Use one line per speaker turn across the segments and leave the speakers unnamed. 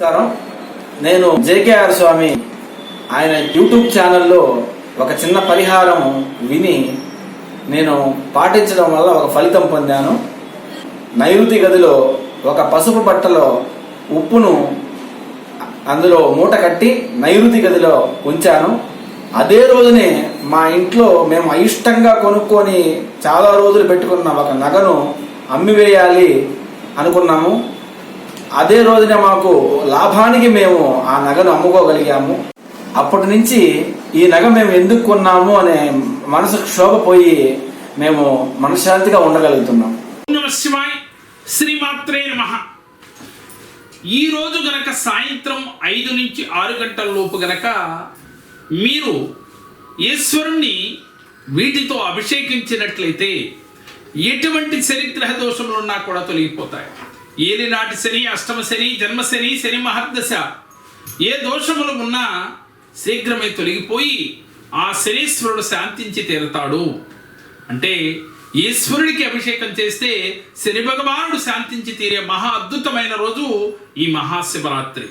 నమస్కారం. నేను జేకేఆర్ స్వామి. ఆయన యూట్యూబ్ ఛానల్లో ఒక చిన్న పరిహారం విని నేను పాటించడం వల్ల ఒక ఫలితం పొందాను. నైరుతి గదిలో ఒక పసుపు బట్టలో ఉప్పును అందులో మూట కట్టి నైరుతి గదిలో ఉంచాను. అదే రోజునే మా ఇంట్లో మేము అయిష్టంగా కొనుక్కొని చాలా రోజులు పెట్టుకున్న ఒక నగను అమ్మివేయాలి అనుకున్నాము. అదే రోజున మాకు లాభానికి మేము ఆ నగను అమ్ముకోగలిగాము. అప్పటి నుంచి ఈ నగ మేము ఎందుకు కొన్నాము అనే మనసు క్షోభపోయి మేము మనశ్శాంతిగా ఉండగలుగుతున్నాం.
శివాయ్ శ్రీమాత్రే నమ. ఈ రోజు గనక సాయంత్రం ఐదు నుంచి ఆరు గంటల లోపు గనక మీరు ఈశ్వరుణ్ణి వీటితో అభిషేకించినట్లయితే ఎటువంటి చరిత్ర దోషములు ఉన్నా కూడా తొలగిపోతాయి. ఏలినాటి శని అష్టమ శని జన్మ శని శని మహర్దశ? ఏ దోషములు ఉన్నా శీఘ్రమే తొలగిపోయి ఆ శనీశ్వరుడు శాంతించి తీరతాడు. అంటే ఈశ్వరుడికి అభిషేకం చేస్తే శని భగవానుడు శాంతించి తీరే మహా అద్భుతమైన రోజు ఈ మహాశివరాత్రి.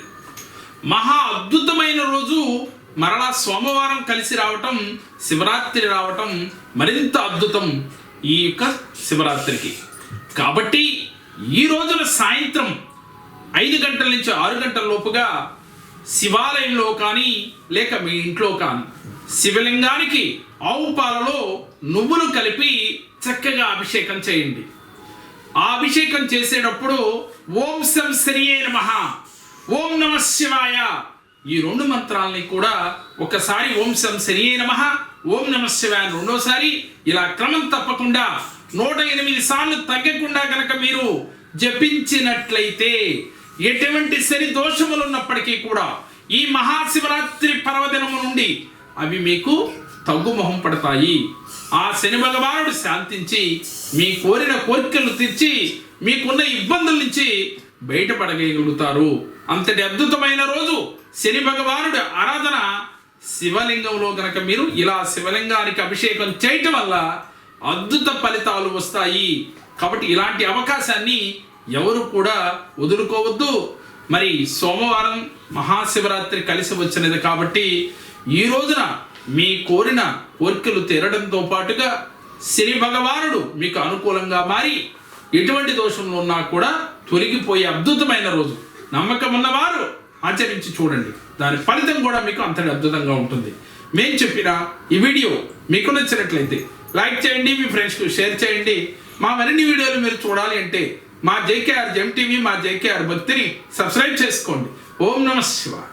మహా అద్భుతమైన రోజు మరలా సోమవారం కలిసి రావటం శివరాత్రి రావటం మరింత అద్భుతం ఈ యొక్క శివరాత్రికి. కాబట్టి ఈ రోజున సాయంత్రం ఐదు గంటల నుంచి ఆరు గంటల లోపుగా శివాలయంలో కానీ లేక మీ ఇంట్లో కానీ శివలింగానికి ఆవు పాలలో నువ్వులు కలిపి చక్కగా అభిషేకం చేయండి. ఆ అభిషేకం చేసేటప్పుడు ఓం సం శ్రీయే నమ ఓం నమ శివాయ. ఈ రెండు మంత్రాలని కూడా ఒకసారి ఓం సం శ్రీయే నమ ఓం నమ శివాయ రెండోసారి ఇలా క్రమం తప్పకుండా నూట ఎనిమిది సార్లు తగ్గకుండా కనుక మీరు జపించినట్లయితే ఎటువంటి శని దోషములు ఉన్నప్పటికీ కూడా ఈ మహాశివరాత్రి పర్వదినము నుండి అవి మీకు తగ్గుమొహం పడతాయి. ఆ శని భగవానుడు శాంతించి మీ కోరిన కోరికలు తీర్చి మీకున్న ఇబ్బందుల నుంచి బయటపడగలుగుతారు. అంతటి అద్భుతమైన రోజు శని భగవానుడి ఆరాధన శివలింగంలో కనుక మీరు ఇలా శివలింగానికి అభిషేకం చేయటం వల్ల అద్భుత ఫలితాలు వస్తాయి. కాబట్టి ఇలాంటి అవకాశాన్ని ఎవరు కూడా వదులుకోవద్దు. మరి సోమవారం మహాశివరాత్రి కలిసి వచ్చినది కాబట్టి ఈ రోజున మీ కోరిన కోరికలు తీరడంతో పాటుగా శని భగవానుడు మీకు అనుకూలంగా మారి ఎటువంటి దోషంలో ఉన్నా కూడా తొలగిపోయే అద్భుతమైన రోజు. నమ్మకం ఉన్నవారు ఆచరించి చూడండి. దాని ఫలితం కూడా మీకు అంతటి అద్భుతంగా ఉంటుంది. మేము చెప్పిన ఈ వీడియో మీకు నచ్చినట్లయితే లైక్ చేయండి మీ ఫ్రెండ్స్కి షేర్ చేయండి. మా మరిన్ని వీడియోలు మీరు చూడాలి అంటే మా జేకేఆర్ జెమ్ టీవీ మా జేకేఆర్ భక్తిని సబ్స్క్రైబ్ చేసుకోండి. ఓం నమ శివాయ.